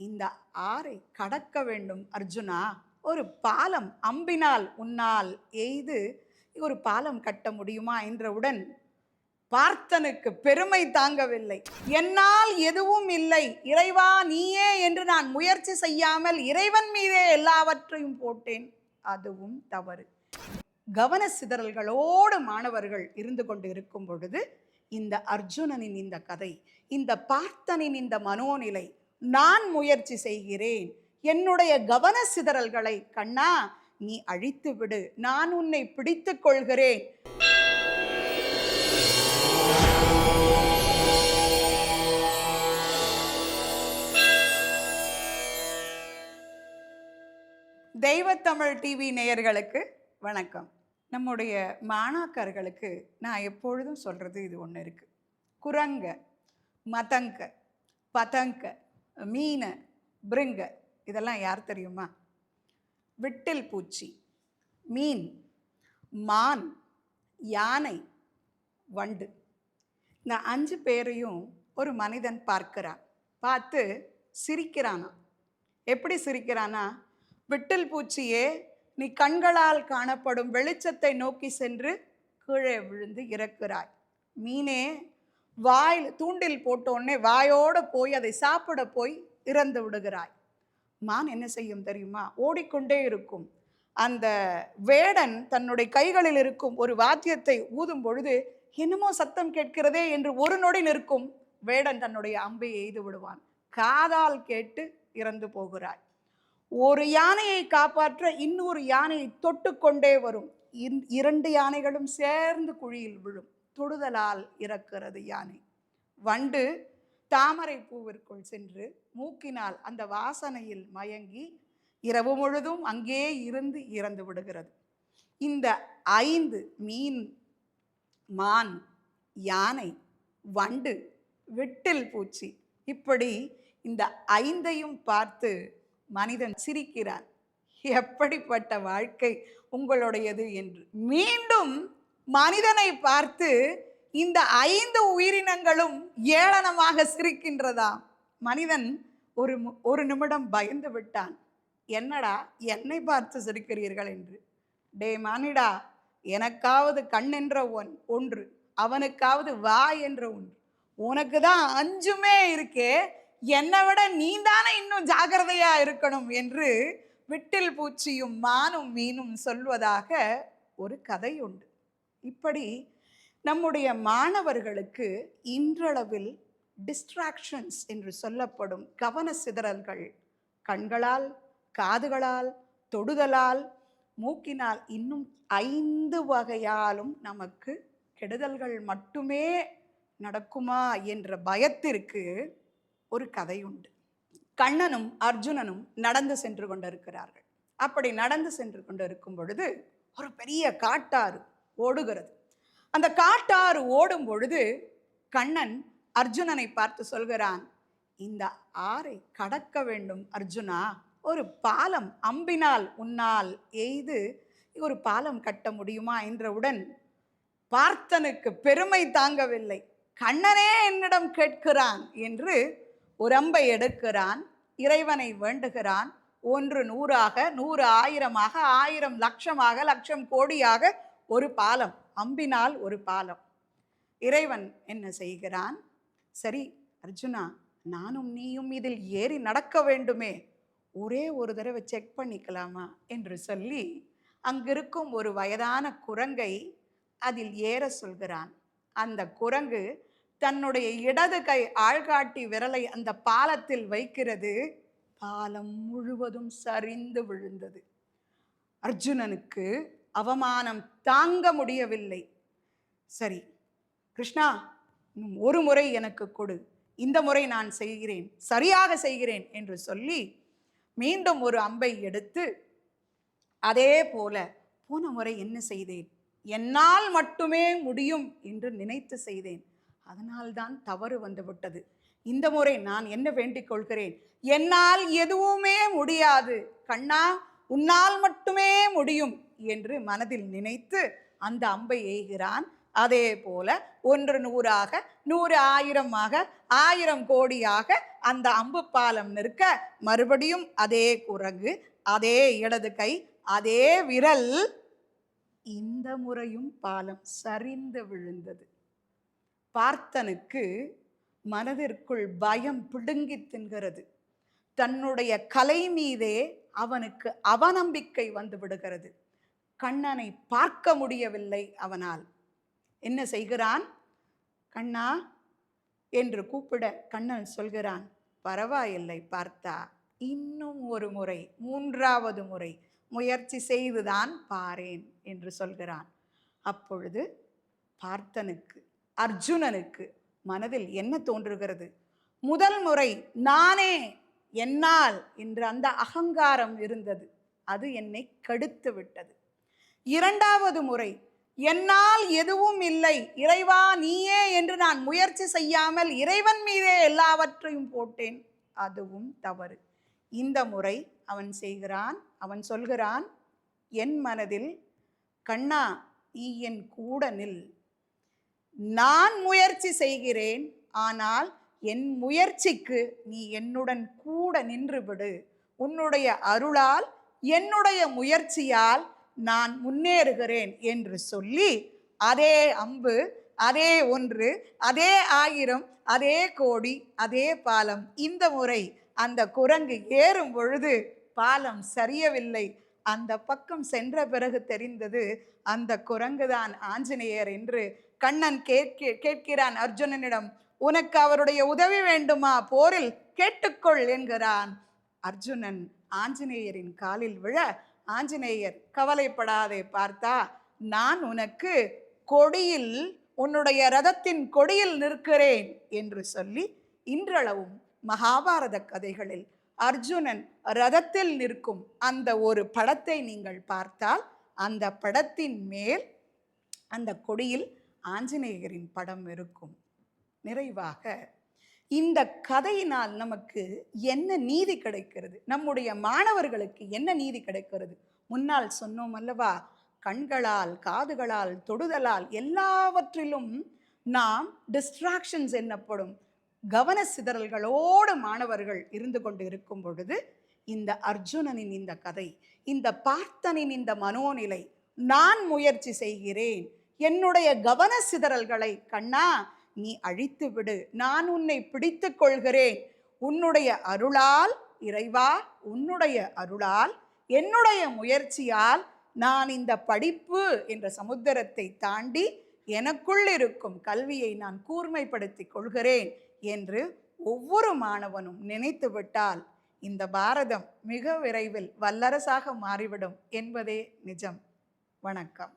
இந்த ஆறை கடக்க வேண்டும் அர்ஜுனா. ஒரு பாலம் அம்பினால் உன்னால் எய்து ஒரு பாலம் கட்ட முடியுமா என்றவுடன் பார்த்தனுக்கு பெருமை தாங்கவில்லை. என்னால் எதுவும் இல்லை. இறைவா நீயே என்று நான் முயற்சி செய்யாமல் இறைவன் மீதே எல்லாவற்றையும் போட்டேன். அதுவும் தவறு. கவன சிதறல்களோடு மாணவர்கள் இருந்து கொண்டு இருக்கும் பொழுது இந்த அர்ஜுனனின் இந்த கதை இந்த பார்த்தனின் இந்த மனோநிலை நான் முயற்சி செய்கிறேன். என்னுடைய கவன சிதறல்களை கண்ணா நீ அழித்து விடு. நான் உன்னை பிடித்துக் கொள்கிறேன். தெய்வத்தமிழ் டிவி நேயர்களுக்கு வணக்கம். நம்முடைய மாணாக்கர்களுக்கு நான் எப்பொழுதும் சொல்கிறது இது ஒன்று இருக்குது குரங்க மதங்க பதங்க மீன பிருங்க இதெல்லாம் யார் தெரியுமா? விட்டில் பூச்சி மீன் மான் யானை வண்டு. இந்த அஞ்சு பேரையும் ஒரு மனிதன் பார்க்கிறான் பார்த்து சிரிக்கிறானா? எப்படி சிரிக்கிறானா? விட்டில் பூச்சியே நீ கண்களால் காணப்படும் வெளிச்சத்தை நோக்கி சென்று கீழே விழுந்து இறக்கிறாய். மீனே வாயில் தூண்டில் போட்டோடனே வாயோடு போய் அதை சாப்பிட போய் இறந்து விடுகிறாய். மான் என்ன செய்யும் தெரியுமா? ஓடிக்கொண்டே இருக்கும். அந்த வேடன் தன்னுடைய கைகளில் இருக்கும் ஒரு வாத்தியத்தை ஊதும் பொழுது என்னமோ சத்தம் கேட்கிறதே என்று ஒரு நொடி நிற்கும். வேடன் தன்னுடைய அம்பை எய்து விடுவான். காதால் கேட்டு இறந்து போகிறாய். ஒரு யானையை காப்பாற்ற இன்னொரு யானையை தொட்டு கொண்டே வரும். இன்- இரண்டு யானைகளும் சேர்ந்து குழியில் விழும். தொடுதலால் இறக்கிறது யானை. வண்டு தாமரை பூவிற்குள் சென்று மூக்கினால் அந்த வாசனையில் மயங்கி இரவு முழுதும் அங்கே இருந்து இறந்து விடுகிறது. இந்த ஐந்து மீன் மான் யானை வண்டு விட்டில் பூச்சி இப்படி இந்த ஐந்தையும் பார்த்து மனிதன் சிரிக்கிறான். எப்படிப்பட்ட வாழ்க்கை உங்களுடையது என்று. மீண்டும் மனிதனை பார்த்து இந்த ஐந்து உயிரினங்களும் ஏளனமாக சிரிக்கின்றதா? மனிதன் ஒரு ஒரு நிமிடம் பயந்து விட்டான். என்னடா என்னை பார்த்து சிரிக்கிறீர்கள்? என்று. டே மானிடா எனக்காவது கண் என்ற ஒன் ஒன்று அவனுக்காவது வா என்ற ஒன்று. உனக்கு தான் அஞ்சுமே இருக்கே என்னை விட நீ தானே இன்னும் ஜாகிரதையா இருக்கணும்? என்று விட்டில் பூச்சியும் மானும் மீனும் சொல்வதாக ஒரு கதை உண்டு. இப்படி நம்முடைய மாணவர்களுக்கு இன்றளவில் டிஸ்ட்ராக்ஷன்ஸ் என்று சொல்லப்படும் கவன சிதறல்கள் கண்களால் காதுகளால் தொடுதலால் மூக்கினால் இன்னும் ஐந்து வகையாலும் நமக்கு கெடுதல்கள் மட்டுமே நடக்குமா என்ற பயத்திற்கு ஒரு கதை உண்டு கண்ணனும் அர்ஜுனனும் நடந்து சென்று கொண்டிருக்கிறார்கள். அப்படி நடந்து சென்று கொண்டிருக்கும் பொழுது ஒரு பெரிய காட்டாறு ஓடுகிறது. அந்த காட்டாறு ஓடும் பொழுது கண்ணன் அர்ஜுனனை பார்த்து சொல்கிறான் இந்த ஆறை கடக்க வேண்டும் அர்ஜுனா. ஒரு பாலம் அம்பினால் உன்னால் எய்து ஒரு பாலம் கட்ட முடியுமா? என்றவுடன் பார்த்தனுக்கு பெருமை தாங்கவில்லை. கண்ணனே என்னிடம் கேட்கிறான் என்று ஒரு அம்பை எடுக்கிறான். இறைவனை வேண்டுகிறான். ஒன்று நூறாக நூறு ஆயிரமாக ஆயிரம் லட்சமாக லட்சம் கோடியாக ஒரு பாலம் அம்பினால் ஒரு பாலம். இறைவன் என்ன செய்கிறான்? சரி அர்ஜுனா நானும் நீயும் இதில் ஏறி நடக்க வேண்டுமே. ஒரே ஒரு தடவை செக் பண்ணிக்கலாமா? என்று சொல்லி அங்கிருக்கும் ஒரு வயதான குரங்கை அதில் ஏற சொல்கிறான். அந்த குரங்கு தன்னுடைய இடது கை ஆள்காட்டி விரலை அந்த பாலத்தில் வைக்கிறது. பாலம் முழுவதும் சரிந்து விழுந்தது. அர்ஜுனனுக்கு அவமானம் தாங்க முடியவில்லை. சரி கிருஷ்ணா ஒரு முறை எனக்கு கொடு. இந்த முறை நான் செய்கிறேன் சரியாக செய்கிறேன் என்று சொல்லி மீண்டும் ஒரு அம்பை எடுத்து அதே போல போன முறை என்ன செய்தேன்? என்னால் மட்டுமே முடியும் என்று நினைத்து செய்தேன். அதனால்தான் தவறு வந்துவிட்டது இந்த முறை நான் என்ன வேண்டிக் கொள்கிறேன்? என்னால் எதுவுமே முடியாது. கண்ணா உன்னால் மட்டுமே முடியும். என்று மனதில் நினைத்து அந்த அம்பை எய்கிறான். அதே போல ஒன்று நூறாக நூறு ஆயிரமாக ஆயிரம் கோடியாக அந்த அம்பு பாலம் நிற்க மறுபடியும் அதே குரங்கு அதே இடது கை அதே விரல் இந்த முறையும் பாலம் சரிந்து விழுந்தது. பார்த்தனுக்கு மனதிற்குள் பயம் பிடுங்கி தின்கிறது. தன்னுடைய கலை மீதே அவனுக்கு அவநம்பிக்கை வந்து விடுகிறது. கண்ணனை பார்க்க முடியவில்லை அவனால். என்ன செய்கிறான்? கண்ணா என்று கூப்பிட கண்ணன் சொல்கிறான். பரவாயில்லை பார்த்தா. இன்னும் ஒரு முறை மூன்றாவது முறை முயற்சி செய்துதான் பாரேன் என்று சொல்கிறான். அப்பொழுது பார்த்தனுக்கு அர்ஜுனனுக்கு மனதில் என்ன தோன்றுகிறது? முதல் முறை நானே என்னால் என்று அந்த அகங்காரம் இருந்தது. அது என்னை கெடுத்து விட்டது. இரண்டாவது முறை என்னால் எதுவும் இல்லை இறைவா நீயே என்று நான் முயற்சி செய்யாமல் இறைவன் மீதே எல்லாவற்றையும் போட்டேன். அதுவும் தவறு. இந்த முறை அவன் செய்கிறான் அவன் சொல்கிறான் என் மனதில் கண்ணா நீ என் கூட நில். நான் முயற்சி செய்கிறேன் ஆனால் என் முயற்சிக்கு நீ என்னுடன் கூட நின்று விடு. உன்னுடைய அருளால் என்னுடைய முயற்சியால் நான் முன்னேறுகிறேன் என்று சொல்லி அதே அம்பு அதே ஒன்று அதே ஆயிரம் அதே கோடி அதே பாலம் இந்த முறை அந்த குரங்கு ஏறும் பொழுது பாலம் சரியவில்லை. அந்த பக்கம் சென்ற பிறகு தெரிந்தது அந்த குரங்குதான் ஆஞ்சநேயர் என்று கண்ணன் கேட்க கேட்கிறான் அர்ஜுனனிடம் உனக்கு அவருடைய உதவி வேண்டுமா? போரில் கேட்டுக்கொள் என்கிறான். அர்ஜுனன் ஆஞ்சநேயரின் காலில் விழ ஆஞ்சநேயர் கவலைப்படாதே பார்த்தா நான் உனக்கு கொடியில் உன்னுடைய ரதத்தின் கொடியில் நிற்கிறேன் என்று சொல்லி இன்றளவும் மகாபாரத கதைகளில் அர்ஜுனன் ரதத்தில் நிற்கும் அந்த ஒரு படத்தை நீங்கள் பார்த்தால் அந்த படத்தின் மேல் அந்த கொடியில் ஆஞ்சநேயரின் படம் இருக்கும். நிறைவாக இந்த கதையினால் நமக்கு என்ன நீதி கிடைக்கிறது? நம்முடைய மாணவர்களுக்கு என்ன நீதி கிடைக்கிறது? முன்னால் சொன்னோம் அல்லவா? கண்களால் காதுகளால் தொடுதலால் எல்லாவற்றிலும் நாம் டிஸ்ட்ராக்ஷன்ஸ் என்னப்படும்? கவன சிதறல்களோடு மாணவர்கள் இருந்து கொண்டு இருக்கும் பொழுது இந்த அர்ஜுனனின் இந்த கதை இந்த பார்த்தனின் இந்த மனோநிலை நான் முயற்சி செய்கிறேன். என்னுடைய கவன சிதறல்களை கண்ணா நீ அழித்துவிடு நான் உன்னை பிடித்து கொள்கிறேன். உன்னுடைய அருளால் இறைவா உன்னுடைய அருளால் என்னுடைய முயற்சியால் நான் இந்த படிப்பு என்ற சமுத்திரத்தை தாண்டி எனக்குள் இருக்கும் கல்வியை நான் கூர்மைப்படுத்திக் கொள்கிறேன் என்று ஒவ்வொரு மாணவனும் நினைத்துவிட்டால் இந்த பாரதம் மிக விரைவில் வல்லரசாக மாறிவிடும் என்பதே நிஜம். வணக்கம்.